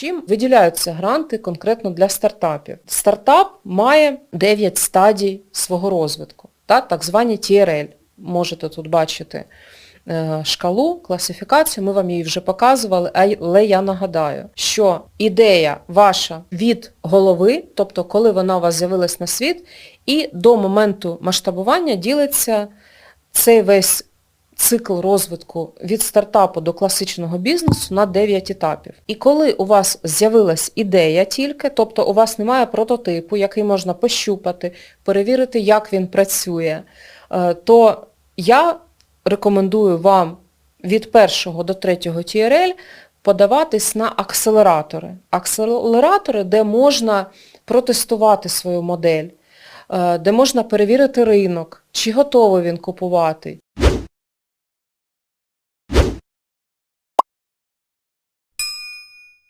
Чим виділяються гранти конкретно для стартапів? Стартап має 9 стадій свого розвитку, та, так звані TRL. Можете тут бачити е, шкалу, класифікацію, ми вам її вже показували, але я нагадаю, що ідея ваша від голови, тобто коли вона у вас з'явилась на світ, і до моменту масштабування ділиться цей весь цикл розвитку від стартапу до класичного бізнесу на 9 етапів. І коли у вас з'явилась ідея тільки, тобто у вас немає прототипу, який можна пощупати, перевірити, як він працює, е, то я рекомендую вам від першого до третього TRL подаватись на акселератори. Акселератори, де можна протестувати свою модель, е, де можна перевірити ринок, чи готовий він купувати,